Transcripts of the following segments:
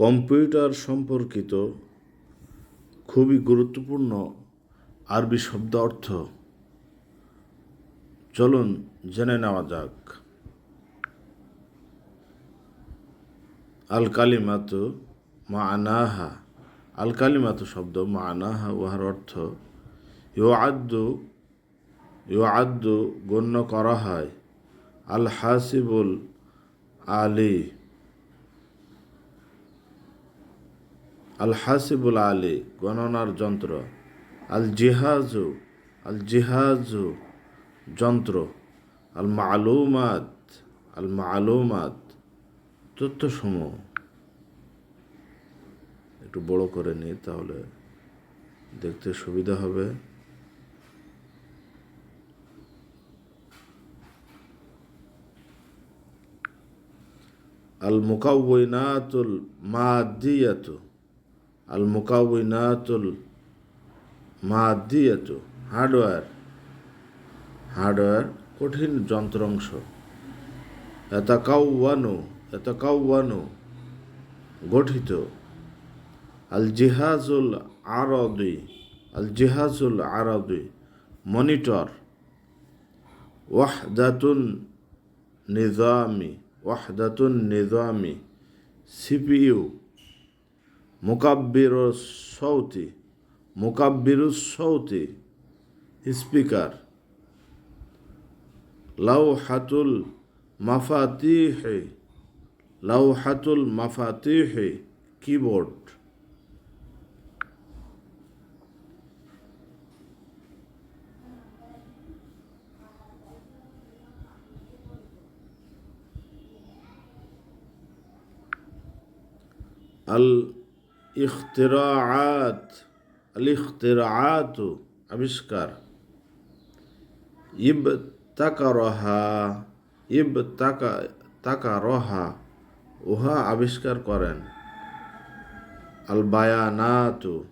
Computer সম্পর্কিত খুবই গুরুত্বপূর্ণ আরবি শব্দ অর্থ। চলুন জেনে নেওয়া যাক। আল কালিমাতু মা আনাহা আল কালিমাতু শব্দ মা আনাহা উহার অর্থ ইউ আদ্দু ইউ আদ্দু গণ্য করা হয়। আল হাসিবুল আলী। আল হাসিবুল আলী, গণনার যন্ত্র। আল জিহাজু আল জিহাজু যন্ত্র। আল মালুমাত আল মালুমাত তথ্যসমূহ। একটু বড় করে নিই তাহলে দেখতে সুবিধা হবে। আল মুকাউনাতুল মাদিয়াতু। আল মুকাউনাতুল মাদিয়াতু হার্ডওয়্যার হার্ডওয়্যার কঠিন যন্ত্রাংশ। এতাকাউয়ানু এতাকাউয়ানু গঠিত। আল জিহাজুল আরদি আল জিহাজুল আরদি মনিটর ওয়াহদাতুন নিজামি ওয়াহদাতুন নিজামি সিপিইউ মুকাব্বির সৌতি মুকাব্বিরুস সৌতি স্পিকার। লাউহাতুল মাফাতিহে লাউহাতুল মাফাতিহে কিবোর্ড। আল ইখতিরাআত আল ইখতিরাআত আবিষ্কার। ইব তাকারহা ইব তাকা তাকারহা, উহা আবিষ্কার করেন। আল বায়ানাতু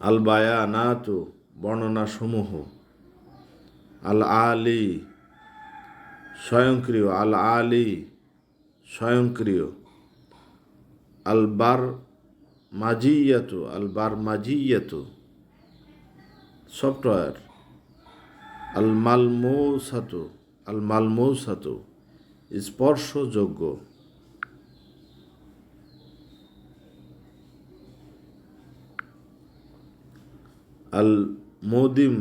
আল বায়ানাতু বর্ণনাসমূহ। আল আলী স্বয়ংক্রিয় আল আলী স্বয়ংক্রিয়। আলবার মাজিয়াতু আলবার মাজিয়াতু সফটওয়্যার। আল মালমৌসাতু আল মালমৌসাতু স্পর্শযোগ্য। আল মৌদিম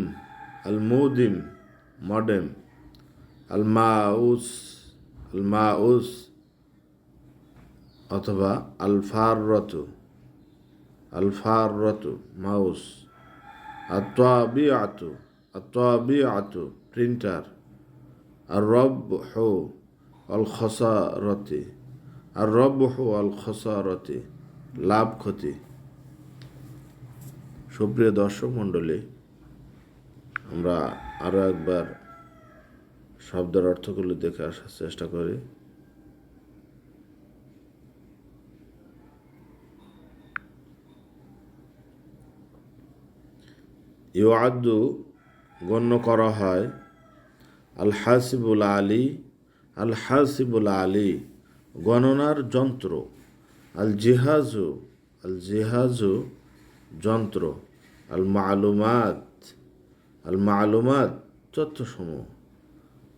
আল মোদিম মডেম। আল মাউস আল মাউস অথবা আলফার রতু আলফার রতু মাউস আত্মাবি আতু আত্মাবি আতু প্রিন্টার আর রব হো অল খসারতি আর রব হো অল খসারতি লাভ ক্ষতি। সুপ্রিয় দর্শক মণ্ডলী, আমরা আরও একবার শব্দের অর্থগুলো দেখে আসার চেষ্টা করি। ইউআদ্দু গণ্য করা হয় আল হাসিবুল আলী আল হাসিবুল আলী গণনার যন্ত্র আল জিহাজু আল জিহাজু যন্ত্র আল মালুমাত আল মালুমাত তথ্যসমূহ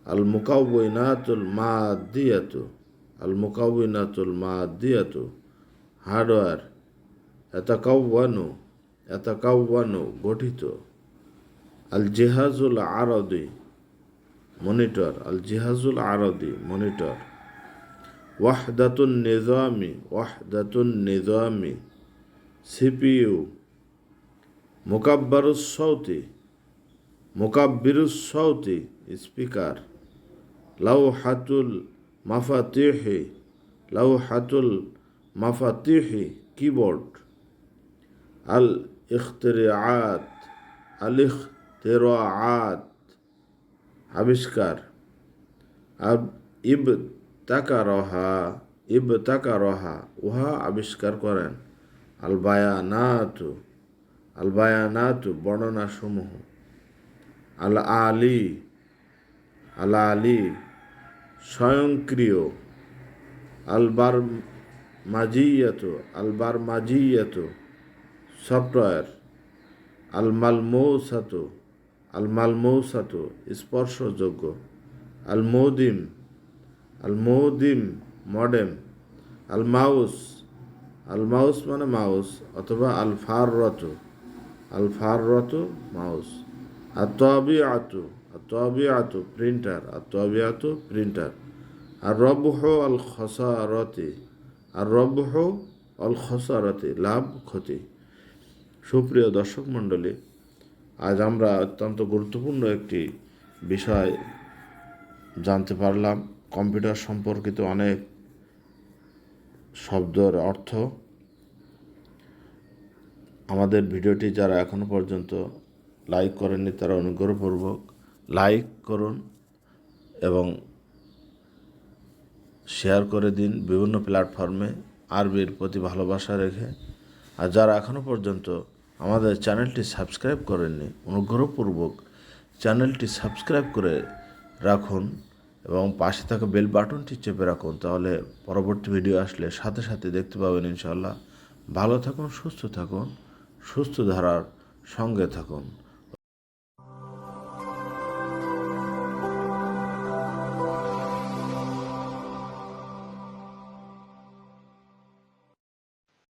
আল মুকাউনাতুল মাদিয়াতু আল মুকাউনাতুল মাদিয়াতু, হার্ডওয়্যার এতাকাউয়ানু এতাকাউয়ানু গঠিত। আল জিহাজুল আরদি মনিটর আল জিহাজুল আরদি মনিটর। ওয়াহদাতুন নিজামি ওয়াহদাতুন নিজামি। সিপিইউ, মোকাব্বারুস সৌতি মোকাব্বিরুস সৌতি স্পিকার। লাউ হাতুল মাফা মাফাতিহি, কিবোর্ড। আল ইখতিরাআত আল ইখতিরাআত আবিষ্কার। আব ইব তাকারহা ইব তাকারহা উহা আবিষ্কার করেন। আল বায়ানাতু আল বায়ানাতু বর্ণনা সমূহ আল আলী আল আলী স্বয়ংক্রিয়। আলবার মাজিয়াত আলবার মাজিয়াত সফটওয়্যার। আল মালমৌসাত আল মালমৌসাত স্পর্শযোগ্য। আল মৌদিম আল মৌদিম মডেম। আল মাউস আল মাউস মানে মাউস অথবা আল ফাররত আল ফাররত মাউস। আর তবি আতু আর তবি আতু প্রিন্টার। আর তবি আতু প্রিন্টার। আর রবহ আল খসারতে আর রবহ আল খসারতে লাভ ক্ষতি। সুপ্রিয় দর্শক মণ্ডলী, আজ আমরা অত্যন্ত গুরুত্বপূর্ণ একটি বিষয় জানতে পারলাম। কম্পিউটার সম্পর্কিত অনেক শব্দের অর্থ। আমাদের ভিডিওটি যারা এখনও পর্যন্ত লাইক করেননি, তারা অনুগ্রহপূর্বক লাইক করুন এবং শেয়ার করে দিন বিভিন্ন প্ল্যাটফর্মে আরবির প্রতি ভালোবাসা রেখে। আর যারা এখনও পর্যন্ত আমাদের চ্যানেলটি সাবস্ক্রাইব করেননি, অনুগ্রহপূর্বক চ্যানেলটি সাবস্ক্রাইব করে রাখুন এবং পাশে থাকা বেল বাটনটি চেপে রাখুন, তাহলে পরবর্তী ভিডিও আসলে সাথে সাথে দেখতে পাবেন ইনশাল্লাহ ভালো থাকুন, সুস্থ থাকুন, সুস্থ ধারার সঙ্গে থাকুন।